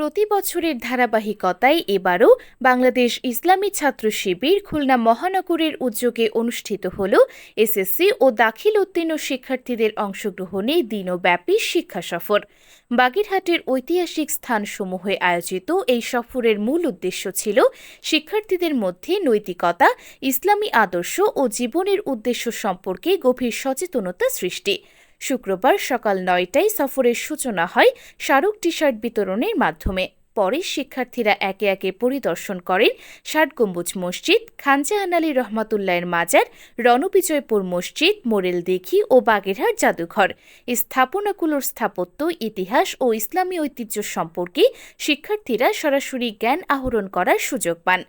প্রতি বছরের ধারাবাহিকতায় এবারও বাংলাদেশ ইসলামী ছাত্র শিবির খুলনা মহানগরের উদ্যোগে অনুষ্ঠিত হল এসএসসি ও দাখিল উত্তীর্ণ শিক্ষার্থীদের অংশগ্রহণে দিনব্যাপী শিক্ষা সফর। বাগেরহাটের ঐতিহাসিক স্থানসমূহে আয়োজিত এই সফরের মূল উদ্দেশ্য ছিল শিক্ষার্থীদের মধ্যে নৈতিকতা, ইসলামী আদর্শ ও জীবনের উদ্দেশ্য সম্পর্কে গভীর সচেতনতা সৃষ্টি। শুক্রবার সকাল নয়টায় সফরের সূচনা হয় স্মারক টি শার্ট বিতরণের মাধ্যমে। পরে শিক্ষার্থীরা একে একে পরিদর্শন করেন ষাট গম্বুজ মসজিদ খানজাহান আলী রহমাতুল্লাহের মাজার, রণবিজয়পুর মসজিদ, মোরেল দিঘি ও বাগেরহাট জাদুঘর। স্থাপনাগুলোর স্থাপত্য, ইতিহাস ও ইসলামী ঐতিহ্য সম্পর্কে শিক্ষার্থীরা সরাসরি জ্ঞান আহরণ করার সুযোগ পান।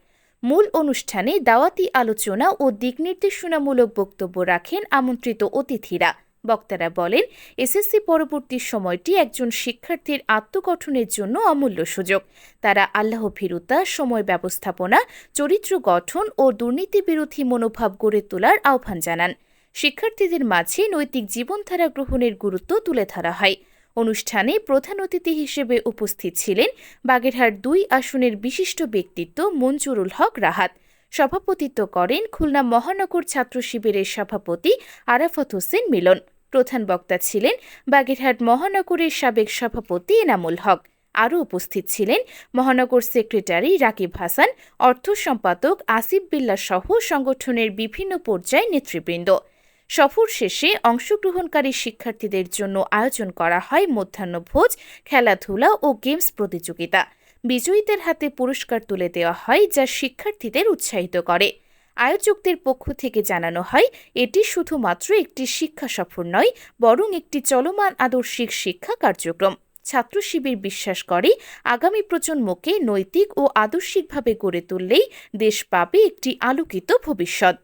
মূল অনুষ্ঠানে দাওয়াতি আলোচনা ও দিকনির্দেশনামূলক বক্তব্য রাখেন আমন্ত্রিত অতিথিরা। বক্তারা বলেন, এসএসসি পরবর্তী সময়টি একজন শিক্ষার্থীর আত্মগঠনের জন্য অমূল্য সুযোগ। তারা আল্লাহ ভীরুতা সময় ব্যবস্থাপনা, চরিত্র গঠন ও দুর্নীতি বিরোধী মনোভাব গড়ে তোলার আহ্বান জানান। শিক্ষার্থীদের মাঝে নৈতিক জীবনধারা গ্রহণের গুরুত্ব তুলে ধরা হয়। অনুষ্ঠানে প্রধান অতিথি হিসেবে উপস্থিত ছিলেন বাগেরহাট দুই আসনের বিশিষ্ট ব্যক্তিত্ব মঞ্জুরুল হক রাহাত। সভাপতিত্ব করেন খুলনা মহানগর ছাত্র শিবিরের সভাপতি আরাফত হোসেন মিলন। প্রধান বক্তা ছিলেন বাগেরহাট মহানগরের সাবেক সভাপতি এনামুল হক। আরও উপস্থিত ছিলেন মহানগর সেক্রেটারি রাকিব হাসান, অর্থ সম্পাদক আসিফ বিল্লা সহ সংগঠনের বিভিন্ন পর্যায়ে নেতৃবৃন্দ। সফর শেষে অংশগ্রহণকারী শিক্ষার্থীদের জন্য আয়োজন করা হয় মধ্যাহ্নভোজ খেলাধুলা ও গেমস প্রতিযোগিতা। বিজয়ীদের হাতে পুরস্কার তুলে দেওয়া হয় যা শিক্ষার্থীদের উৎসাহিত করে। আয়োজকদের পক্ষ থেকে জানানো হয়, এটি শুধুমাত্র একটি শিক্ষা সফর নয়, বরং একটি চলমান আদর্শিক শিক্ষা কার্যক্রম। ছাত্র শিবির বিশ্বাস করে, আগামী প্রজন্মকে নৈতিক ও আদর্শিকভাবে গড়ে তুললেই দেশ পাবে একটি আলোকিত ভবিষ্যৎ।